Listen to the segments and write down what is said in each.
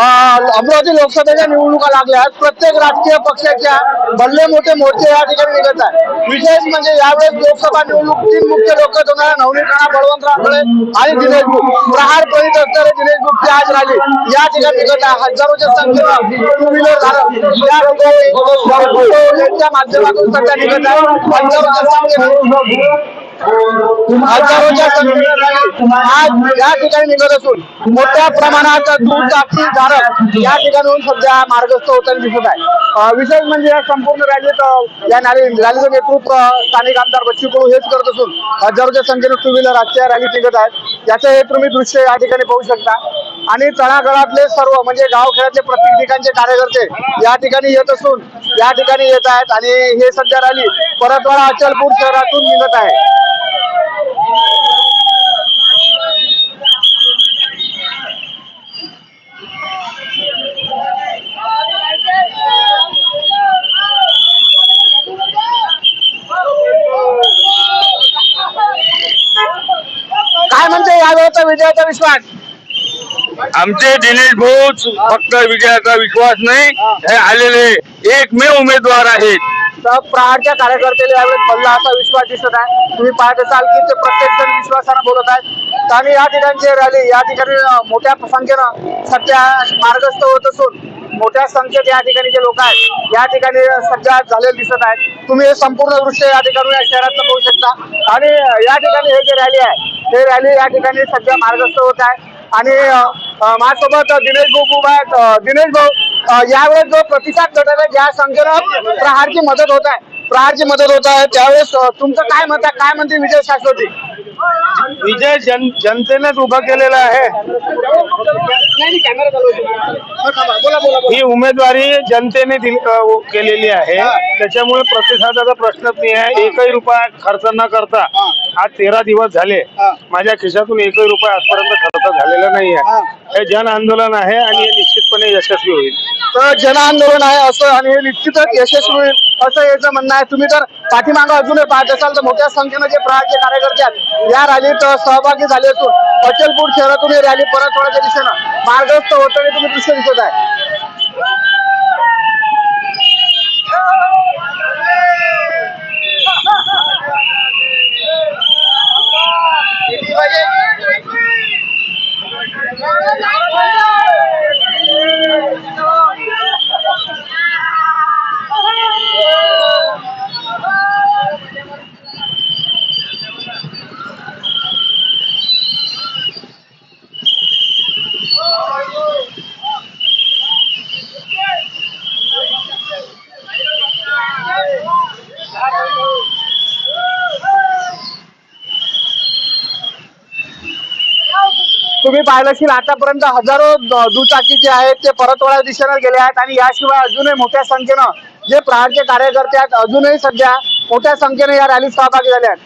अमरावती लोकसभेच्या निवडणुका लागल्या आहेत प्रत्येक राजकीय पक्षाच्या भल्ले मोठे मोर्चे या ठिकाणी निघत आहेत. विशेष म्हणजे यावेळेस लोकसभा निवडणूक तीन मुख्य लोक होणार. नवनीत राणा बळवंतराव राठोडे आणि दिनेश बुक प्रहार करीत असणारे दिनेश बुकची आज रॅली या ठिकाणी निघत आहे हजारोच्या संख्येनं टू व्हीलर झालं या माध्यमातून सध्या निघत आहे हजारोच्या संख्येनं. हजारोच्या आज या ठिकाणी निघत असून मोठ्या प्रमाणात दूध धारक या ठिकाणून सध्या मार्गस्थ होताना दिसत आहे. विशेष म्हणजे या संपूर्ण रॅलीत या रॅली रॅलीचं नेतृत्व स्थानिक आमदार बच्चू कडू हेच करत असून हजारोच्या संख्येने टू व्हीलर आजच्या रॅलीत निघत आहेत. याचं हे तुम्ही दृश्य या ठिकाणी पाहू शकता. आणि तळागळातले सर्व म्हणजे गावखेड्यातले प्रत्येक ठिकाणचे कार्यकर्ते या ठिकाणी येत असून या ठिकाणी येत आहेत. आणि हे सध्या रॅली परतवाडा अचलपूर शहरातून निघत आहे. यावेळेचा विजयाचा विश्वास. आमचे दिनेश भाऊ फक्त विजयाचा विश्वास नाही हे आलेले एकमेव उमेदवार आहेत. तर प्रहारच्या कार्यकर्त्याला यावेळेस भरला असा विश्वास दिसत आहे. तुम्ही पाहत असाल की ते प्रत्येक जण विश्वासानं बोलत आहेत. आणि या ठिकाणची रॅली या ठिकाणी मोठ्या संख्येनं सध्या मार्गस्थ होत असून मोठ्या संख्येत या ठिकाणी जे लोक आहेत या ठिकाणी सध्या झालेले दिसत आहेत. तुम्ही हे संपूर्ण दृश्य या ठिकाणी या शहरातलं पाहू शकता. आणि या ठिकाणी हे जे रॅली आहे हे रॅली या ठिकाणी सध्या मार्गस्थ होत आहे. आणि माझ्यासोबत दिनेश भाऊ उभा आहेत. दिनेश भाऊ यावेळेस जो प्रतिसाद घडत आहे ज्या संख्येनं प्रहारची मदत होत आहे प्रहारची मदत होत आहे त्यावेळेस तुमचं काय मत आहे? काय म्हणते विजय शाश्वती विजय जन जनतेनेच उभा केलेला आहे. ही उमेदवारी जनतेने केलेली आहे. त्याच्यामुळे प्रतिसादाचा प्रश्नच नाही आहे. एकही रुपया खर्च न करता आज तेरा दिवस झाले. माझ्या खिशातून एकही रुपया आजपर्यंत खर्च झालेला नाही हा. आहे. हे. जन आंदोलन आहे आणि हे निश्चितपणे यशस्वी होईल. तर जन आंदोलन आहे असं आणि हे निश्चितच यशस्वी होईल असं याचं म्हणणं आहे. तुम्ही जर पाठीमागं अजूनही पाहत असाल तर मोठ्या संख्येनं जे प्रहारचे कार्यकर्ते आहेत या रॅलीत सहभागी झाले असून अचलपूर शहरातून ही रॅली परत होण्याच्या दिशेनं मार्गस्थ होताना तुम्ही दृश्य दिसत आहे. तुम्ही पाहिलं असेल आतापर्यंत हजारो दुचाकी जे आहेत ते परतवाड्या दिशेनं गेले आहेत आणि याशिवाय अजूनही मोठ्या संख्येनं जे प्रहारचे कार्यकर्ते आहेत अजूनही सध्या मोठ्या संख्येने या रॅलीत सहभागी झाले आहेत.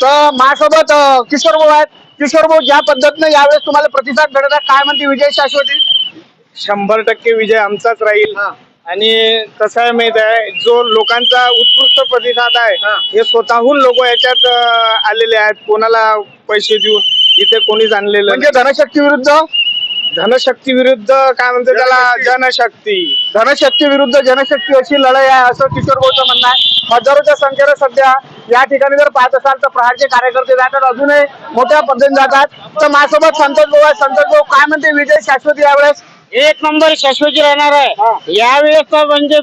तर माझ्यासोबत किशोर भाऊ आहेत. किशोर भाऊ ज्या पद्धतीने यावेळेस तुम्हाला प्रतिसाद भेटत आहे काय म्हणते विजय शाश्वती? शंभर टक्के विजय आमचाच राहील. हा. आणि कसं आहे माहीत आहे जो लोकांचा उत्कृष्ट प्रतिसाद आहे हा. स्वतःहून लोक याच्यात आलेले आहेत. कोणाला पैसे देऊन इथे कोणीच आणलेलं म्हणजे धनशक्ती विरुद्ध. धनशक्ती विरुद्ध काय म्हणते त्याला? जनशक्ती. धनशक्ती विरुद्ध जनशक्ती अशी लढाई आहे असं किशोर भाऊचं म्हणणं आहे. हजारोच्या संख्येनं सध्या या ठिकाणी जर पाहत असाल तर प्रहारचे कार्यकर्ते जातात अजूनही मोठ्या पद्धतीने जातात. तर माझ्यासोबत संतोष भाऊ आहे. संतोष भाऊ काय म्हणते विजय शाश्वती यावेळेस? एक नंबर शाश्वती राहणार. आहे. यावेळेस तर म्हणजे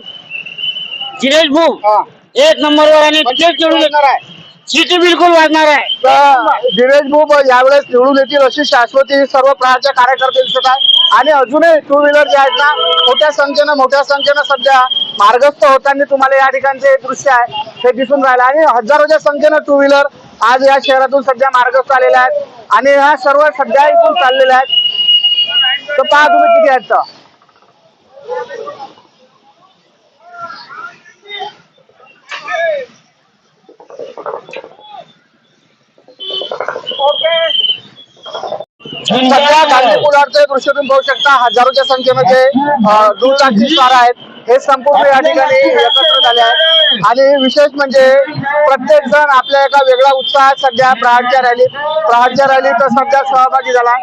दिनेश भाऊ. एक नंबरवर आणि म्हणजे तेच निवडून येणार आहे. सिटी बिलकुल वाढणार आहे. तर दिनेश भूप यावेळेस निवडून येतील अशी शाश्वती सर्व प्रकारच्या कार्यकर्ते दिसत आहे आणि अजूनही टू व्हीलर जे आहेत ना मोठ्या संख्येनं मोठ्या संख्येनं सध्या मार्गस्थ होताना तुम्हाला या ठिकाणचे दृश्य आहे ते दिसून राहिलं. आणि हजारोच्या संख्येनं टू व्हीलर आज या शहरातून सध्या मार्गस्थ आलेल्या आहेत. आणि ह्या सर्व सध्या इथून चाललेल्या आहेत. तर पहा तुम्ही किती आहेत सध्या गांधी पुलावरच्या दृश्यातून पाहू शकता. हजारोच्या संख्येमध्ये दुचाकी स्वार आहेत. हे संपूर्ण या ठिकाणी एकत्र झाले आहेत आणि विशेष म्हणजे प्रत्येक जण आपल्या एका वेगळ्या उत्साहात सध्या प्रहारच्या रॅलीत प्रहारच्या रॅलीत सध्या सहभागी झाला.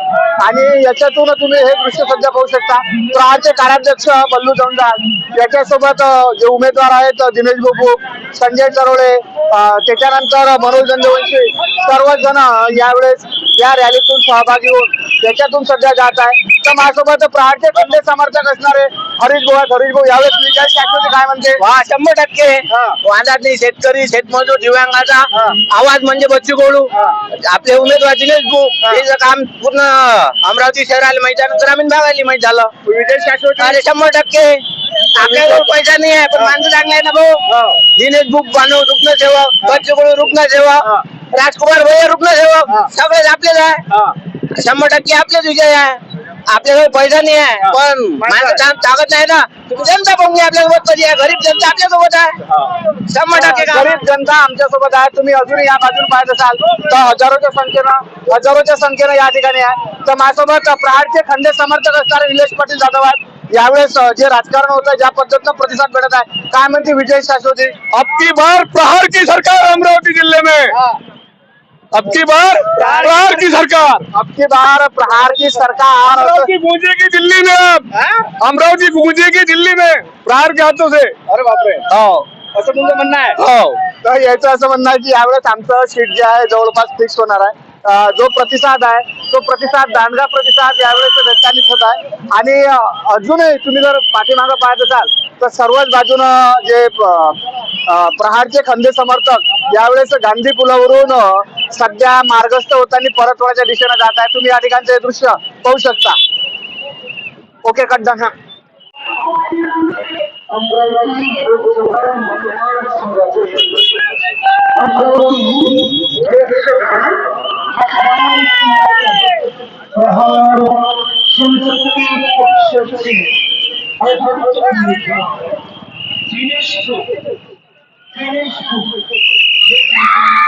आणि याच्यातून तुम्ही हे दृश्य सध्या पाहू शकता. प्रहारचे कार्याध्यक्ष बल्लू जमदार याच्यासोबत जे उमेदवार आहेत दिनेश बाबू संजय चरोळे त्याच्यानंतर मनोज दंडवंशी सर्वच जण यावेळेस या रॅलीतून सहभागी होऊन त्याच्यातून सध्या जात आहे तर माझ्यासोबत प्रहारचे खंडे समर्थक असणारे हरीश भाऊ. हरीश भाऊ यावेळेस विजय शाश्वती काय म्हणते वा शंभर टक्के. वादात नाही शेतकरी शेतमजूर दिव्यांगाचा. आवाज म्हणजे बच्चू हा. आपले उमेदवार दिनेश भाऊ हा. काम पूर्ण अमरावती शहराला माहीत आणि ग्रामीण भागाला माहीत झालं विजय शाश्वती अरे शंभर टक्के आपल्याजवळ पैसा नाही आहे पण माणसं चांगले आहे ना भाऊ. दिनेश बुक बानव रुग्ण सेवक बच्चू कडू रुग्ण सेवक हा. राजकुमार भैया रुग्ण हा. सेवक सगळेच आपलेच आहे. शंभर टक्के आपलेच विजय आहे. आपल्याकडे पैसा नाही आहे. हा. पण काम ताकद नाही ना. जनता बघून आपल्यासोबत कधी आहे. गरीब जनता आपल्यासोबत आहे. शंभर टक्के गरीब जनता आमच्यासोबत आहे. तुम्ही अजूनही या बाजूने पाहत असाल तर हजारोच्या संख्येनं हजारोच्या संख्येनं या ठिकाणी आहे. तर माझ्यासोबत प्रहारचे खंडे समर्थक असणारे निलेश पाटील जाधव आहेत. यावेळेस जे राजकारण होतं ज्या पद्धतीनं प्रतिसाद भेटत आहे. काय म्हणते विजय शाश्वती? अब की बार प्रहार की सरकार अमरावती जिले में अब की बार प्रहार की सरकार। अब की बार प्रहार की सरकार। अमरावती गूंजेगी दिल्ली में अब। अमरावती गूंजेगी दिल्ली में प्रहार के हाथों से। अरे बापरे। हो। असं तुमचं म्हणणं आहे? हो। तर याचं असं म्हणणं आहे की यावेळेस आमचं सीट जे आहे जवळपास फिक्स होणार आहे. अं, जो प्रतिसाद आहे तो प्रतिसाद दांडगा प्रतिसाद यावेळेस व्यक्तांनी होत आहे. आणि अं, अजूनही तुम्ही जर पाठीमागं पाहत असाल तर सर्वच बाजूनं जे प्रहारचे खंदे समर्थक यावेळेस गांधी पुलावरून सध्या मार्गस्थ होताना परतवाड्याच्या दिशेने जात आहे तुम्ही या ठिकाणचे दृश्य पाहू शकता. ओके कट हा. 而且他是这么一个今天是今天是。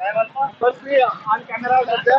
काय म्हणता बस मी ऑन कॅमेरा सध्या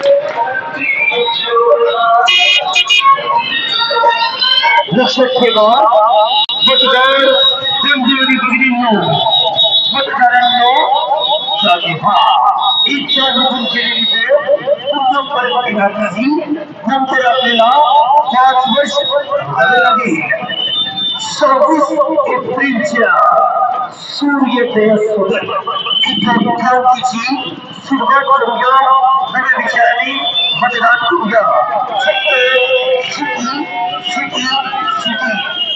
নক্ষত্রগণ মতদার জঞ্জীবনী বিগিরির নৌ মতদারান্য সজিভা ইচ্ছা নতুন ছেড়ে দিতে উদ্যম করে পারি ভাবতেছি नंतर आपल्याला पाच वर्ष घालावे लागेल सव्वीस एप्रिलच्या सूर्योदयासोबत विद्यापीठांची सुरुवात करूया नव्या विचारांनी 확인한 후야 색깔 수기 수기 수기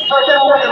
사장님한테